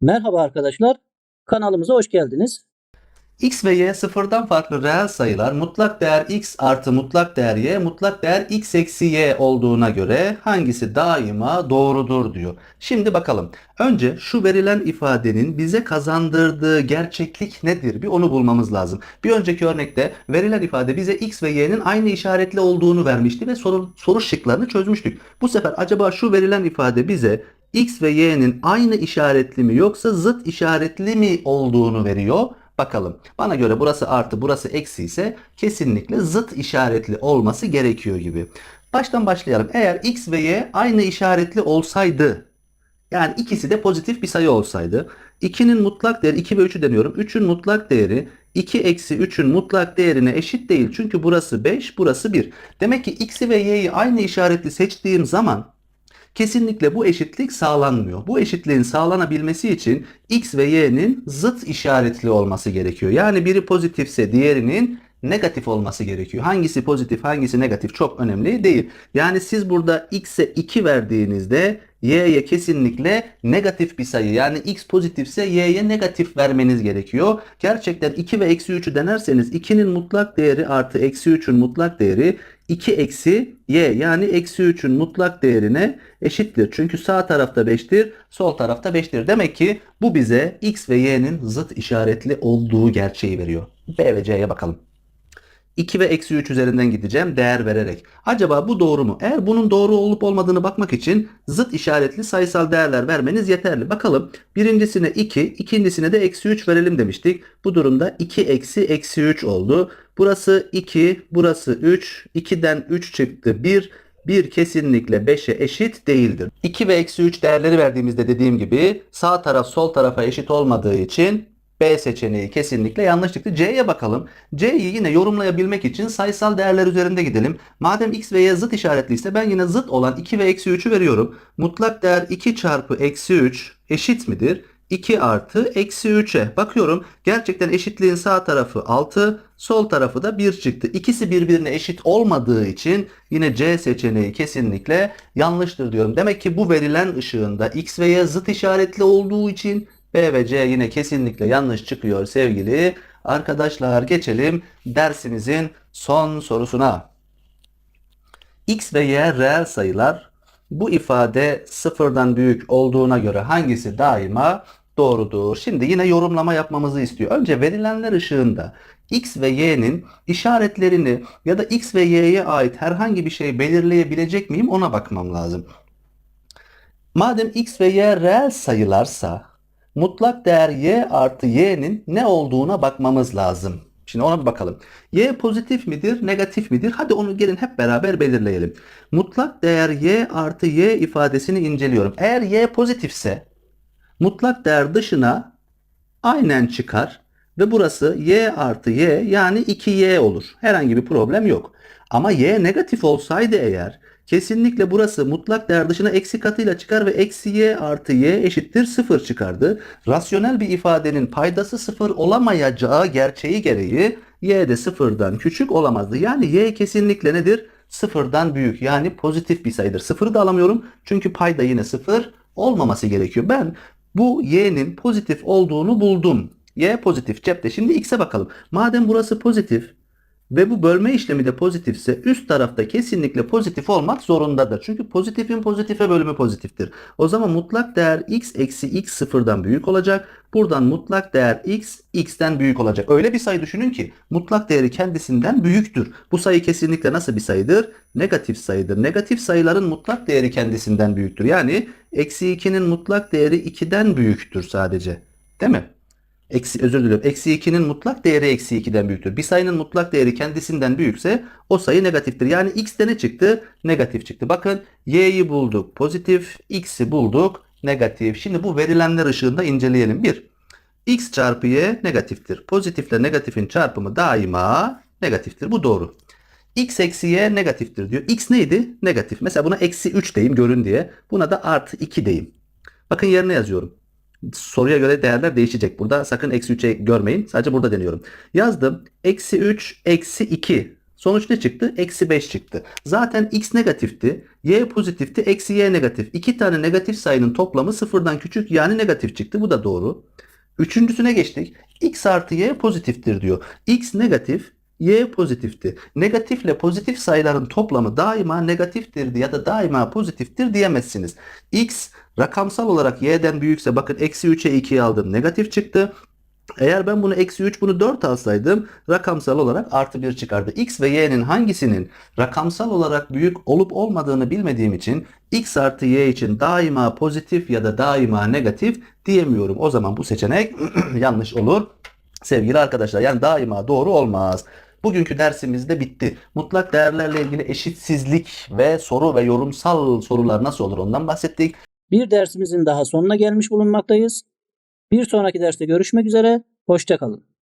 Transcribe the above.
Merhaba arkadaşlar, kanalımıza hoş geldiniz. X ve Y sıfırdan farklı reel sayılar mutlak değer X artı mutlak değer Y mutlak değer X eksi Y olduğuna göre hangisi daima doğrudur diyor. Şimdi bakalım. Önce şu verilen ifadenin bize kazandırdığı gerçeklik nedir? Bir onu bulmamız lazım. Bir önceki örnekte verilen ifade bize X ve Y'nin aynı işaretli olduğunu vermişti ve soru, soru şıklarını çözmüştük. Bu sefer acaba şu verilen ifade bize X ve Y'nin aynı işaretli mi yoksa zıt işaretli mi olduğunu veriyor. Bakalım. Bana göre burası artı burası eksi ise kesinlikle zıt işaretli olması gerekiyor gibi. Baştan başlayalım. Eğer x ve y aynı işaretli olsaydı yani ikisi de pozitif bir sayı olsaydı 2'nin mutlak değeri 2 ve 3'ü deniyorum. 3'ün mutlak değeri 2 eksi 3'ün mutlak değerine eşit değil. Çünkü burası 5 burası 1. Demek ki x'i ve y'yi aynı işaretli seçtiğim zaman Kesinlikle bu eşitlik sağlanmıyor. Bu eşitliğin sağlanabilmesi için x ve y'nin zıt işaretli olması gerekiyor. Yani biri pozitifse diğerinin negatif olması gerekiyor. Hangisi pozitif hangisi negatif çok önemli değil. Yani siz burada x'e 2 verdiğinizde y'ye kesinlikle negatif bir sayı yani x pozitifse y'ye negatif vermeniz gerekiyor. Gerçekten 2 ve eksi 3'ü denerseniz 2'nin mutlak değeri artı eksi 3'ün mutlak değeri 2 eksi y yani eksi 3'ün mutlak değerine eşittir. Çünkü sağ tarafta 5'tir, sol tarafta 5'tir. Demek ki bu bize x ve y'nin zıt işaretli olduğu gerçeği veriyor. B ve C'ye bakalım. 2 ve eksi 3 üzerinden gideceğim değer vererek. Acaba bu doğru mu? Eğer bunun doğru olup olmadığını bakmak için zıt işaretli sayısal değerler vermeniz yeterli. Bakalım birincisine 2, ikincisine de eksi 3 verelim demiştik. Bu durumda 2 eksi eksi 3 oldu. Burası 2, burası 3. 2'den 3 çıktı 1. 1 kesinlikle 5'e eşit değildir. 2 ve eksi 3 değerleri verdiğimizde dediğim gibi sağ taraf sol tarafa eşit olmadığı için B seçeneği kesinlikle yanlış çıktı. C'ye bakalım. C'yi yine yorumlayabilmek için sayısal değerler üzerinde gidelim. Madem x ve y zıt işaretliyse ben yine zıt olan 2 ve eksi 3'ü veriyorum. Mutlak değer 2 çarpı eksi 3 eşit midir? 2 artı eksi 3'e bakıyorum. Gerçekten eşitliğin sağ tarafı 6, sol tarafı da 1 çıktı. İkisi birbirine eşit olmadığı için yine C seçeneği kesinlikle yanlıştır diyorum. Demek ki bu verilen ışığında x ve y zıt işaretli olduğu için B ve C yine kesinlikle yanlış çıkıyor sevgili arkadaşlar. Geçelim dersimizin son sorusuna. X ve Y reel sayılar. Bu ifade sıfırdan büyük olduğuna göre hangisi daima doğrudur? Şimdi yine yorumlama yapmamızı istiyor. Önce verilenler ışığında X ve Y'nin işaretlerini ya da X ve Y'ye ait herhangi bir şey belirleyebilecek miyim ona bakmam lazım. Madem X ve Y reel sayılarsa mutlak değer y artı y'nin ne olduğuna bakmamız lazım. Şimdi ona bir bakalım. Y pozitif midir, negatif midir? Hadi onu gelin hep beraber belirleyelim. Mutlak değer y artı y ifadesini inceliyorum. Eğer y pozitifse mutlak değer dışına aynen çıkar ve burası y artı y yani 2y olur. Herhangi bir problem yok. Ama y negatif olsaydı eğer Kesinlikle burası mutlak değer dışına eksi katıyla çıkar ve eksi y artı y eşittir 0 çıkardı. Rasyonel bir ifadenin paydası 0 olamayacağı gerçeği gereği y de sıfırdan küçük olamazdı. Yani y kesinlikle nedir? Sıfırdan büyük yani pozitif bir sayıdır. Sıfırı da alamıyorum çünkü payda yine sıfır olmaması gerekiyor. Ben bu y'nin pozitif olduğunu buldum. Y pozitif cepte. Şimdi x'e bakalım. Madem burası pozitif ve bu bölme işlemi de pozitifse üst tarafta kesinlikle pozitif olmak zorundadır. Çünkü pozitifin pozitife bölümü pozitiftir. O zaman mutlak değer x eksi x sıfırdan büyük olacak. Buradan mutlak değer x x'ten büyük olacak. Öyle bir sayı düşünün ki mutlak değeri kendisinden büyüktür. Bu sayı kesinlikle nasıl bir sayıdır? Negatif sayıdır. Negatif sayıların mutlak değeri kendisinden büyüktür. Yani eksi 2'nin mutlak değeri 2'den büyüktür sadece. Değil mi? Eksi, özür diliyorum. Eksi 2'nin mutlak değeri eksi 2'den büyüktür. Bir sayının mutlak değeri kendisinden büyükse o sayı negatiftir. Yani x'te ne çıktı? Negatif çıktı. Bakın y'yi bulduk pozitif, x'i bulduk negatif. Şimdi bu verilenler ışığında inceleyelim. 1. x çarpı y negatiftir. Pozitifle negatifin çarpımı daima negatiftir. Bu doğru. x eksi y negatiftir diyor. x neydi? Negatif. Mesela buna eksi 3 deyim görün diye. Buna da artı 2 deyim. Bakın yerine yazıyorum. Soruya göre değerler değişecek. Burada sakın eksi 3'e görmeyin. Sadece burada deniyorum. Yazdım. Eksi 3, eksi 2. Sonuç ne çıktı? Eksi 5 çıktı. Zaten x negatifti. Y pozitifti. Eksi y negatif. İki tane negatif sayının toplamı sıfırdan küçük yani negatif çıktı. Bu da doğru. Üçüncüsüne geçtik. x artı y pozitiftir diyor. x negatif, y pozitifti. Negatifle pozitif sayıların toplamı daima negatiftir ya da daima pozitiftir diyemezsiniz. x rakamsal olarak y'den büyükse bakın eksi 3'e 2'yi aldım negatif çıktı. Eğer ben bunu eksi 3 bunu 4 alsaydım rakamsal olarak artı 1 çıkardı. X ve y'nin hangisinin rakamsal olarak büyük olup olmadığını bilmediğim için x artı y için daima pozitif ya da daima negatif diyemiyorum. O zaman bu seçenek yanlış olur sevgili arkadaşlar. Yani daima doğru olmaz. Bugünkü dersimiz de bitti. Mutlak değerlerle ilgili eşitsizlik ve soru ve yorumsal sorular nasıl olur ondan bahsettik. Bir dersimizin daha sonuna gelmiş bulunmaktayız. Bir sonraki derste görüşmek üzere. Hoşçakalın.